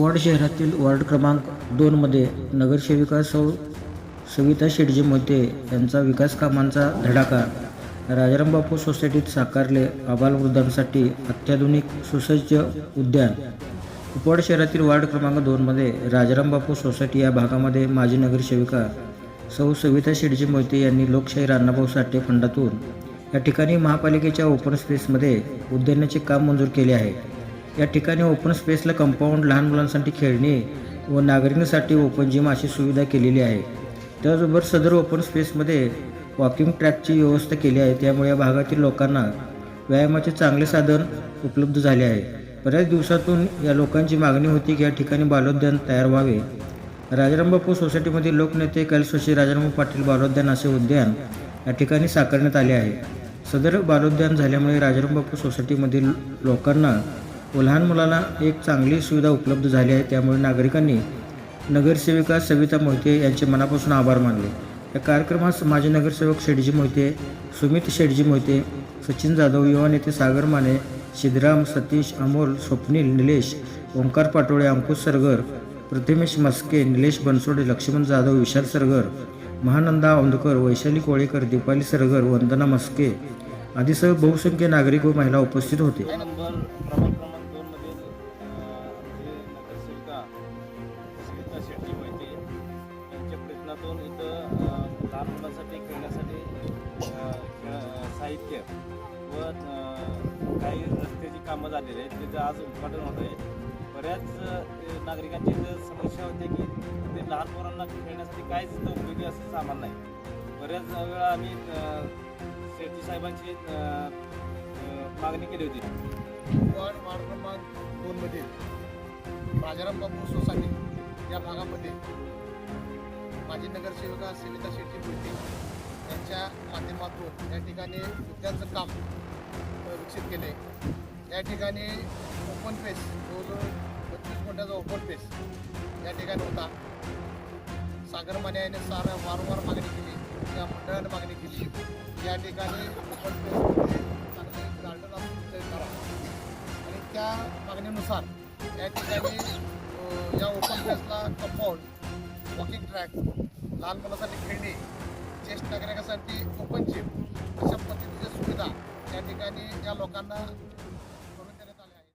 कुपवाड शहरातील वार्ड क्रमांक दोनमध्ये नगरसेविका सौ सविता शेटजी मोहिते यांचा विकास कामांचा धडाका. राजाराम बापू सोसायटीत साकारले आबालवृद्धांसाठी अत्याधुनिक सुसज्ज उद्यान. कुपवाड शहरातील वार्ड क्रमांक दोनमध्ये राजाराम बापू सोसायटी या भागामध्ये माजी नगरसेविका सौ सविता शेटजी मोहिते यांनी लोकशाही राणाभाऊ साठे फंडातून या ठिकाणी महापालिकेच्या ओपन स्पेसमध्ये उद्यानाचे काम मंजूर केले आहे. या ठिकाणी ओपन स्पेसला कंपाऊंड लहान मुलांसाठी खेळणे व नागरिकांसाठी ओपन जिम अशी सुविधा केलेली आहे. त्याचबरोबर सदर ओपन स्पेसमध्ये वॉकिंग ट्रॅकची व्यवस्था केली आहे. त्यामुळे या भागातील लोकांना व्यायामाचे चांगले साधन उपलब्ध झाले आहे. बऱ्याच दिवसातून या लोकांची मागणी होती की या ठिकाणी बालोद्यान तयार व्हावे. राजारामबापू सोसायटीमधील लोकनेते कैलसोशी राजाराम पाटील बालोद्यान असे उद्यान या ठिकाणी साकारण्यात आले आहे. सदर बालोद्यान झाल्यामुळे राजारामबापू सोसायटीमधील लोकांना व लहान मुलांना एक चांगली सुविधा उपलब्ध झाली आहे. त्यामुळे नागरिकांनी नगरसेविका सविता मोहिते यांचे मनापासून आभार मानले. या कार्यक्रमास माजी नगरसेवक शेटजी मोहिते सुमित शेटजी मोहिते सचिन जाधव युवा नेते सागर माने सिद्धराम सतीश अमोल स्वप्नील निलेश ओंकार पाटोळे अंकुश सरगर प्रथमेश मस्के निलेश बनसोडे लक्ष्मण जाधव विशाल सरगर महानंदा औंधकर वैशाली कोळेकर दीपाली सरगर वंदना मस्के आदीसह बहुसंख्य नागरिक व महिला उपस्थित होते. प्रयत्नातून इथं लहान मुलांसाठी खेळण्यासाठी साहित्य व काही रस्त्याची कामं झालेली आहेत. त्याचं आज उद्घाटन होत आहे. बऱ्याच नागरिकांची समस्या होती की ते लहान मुलांना खेळण्यासाठी काहीच इथं उपयोगी असं सामान नाही. बऱ्याच वेळा आम्ही अ, शेट्टी साहेबांची मागणी केली होती. वार्ड वार्ड क्रमांक दोनमध्ये राजाराम बापू सोसायटी या भागामध्ये माजी नगरसेविका सविता शेट्टी मोहिते यांच्या माध्यमातून या ठिकाणी उद्यानचं काम विकसित केले. या ठिकाणी ओपन पेस जवळजवळ बत्तीस गुंठ्याचा ओपन फेस या ठिकाणी होता. सागर याने सार वारंवार मागणी केली. त्या मंडळाने मागणी केली. या ठिकाणी ओपन फेसमध्ये चांगले गार्डन करा. आणि त्या मागणीनुसार या ठिकाणी या ओपन फेसला कंपाऊंड वॉकिंग ट्रॅक लहान मुलासाठी खेळणी ज्येष्ठ नागरिकांसाठी ओपन जिम अशा पद्धतीच्या सुविधा त्या ठिकाणी ज्या लोकांना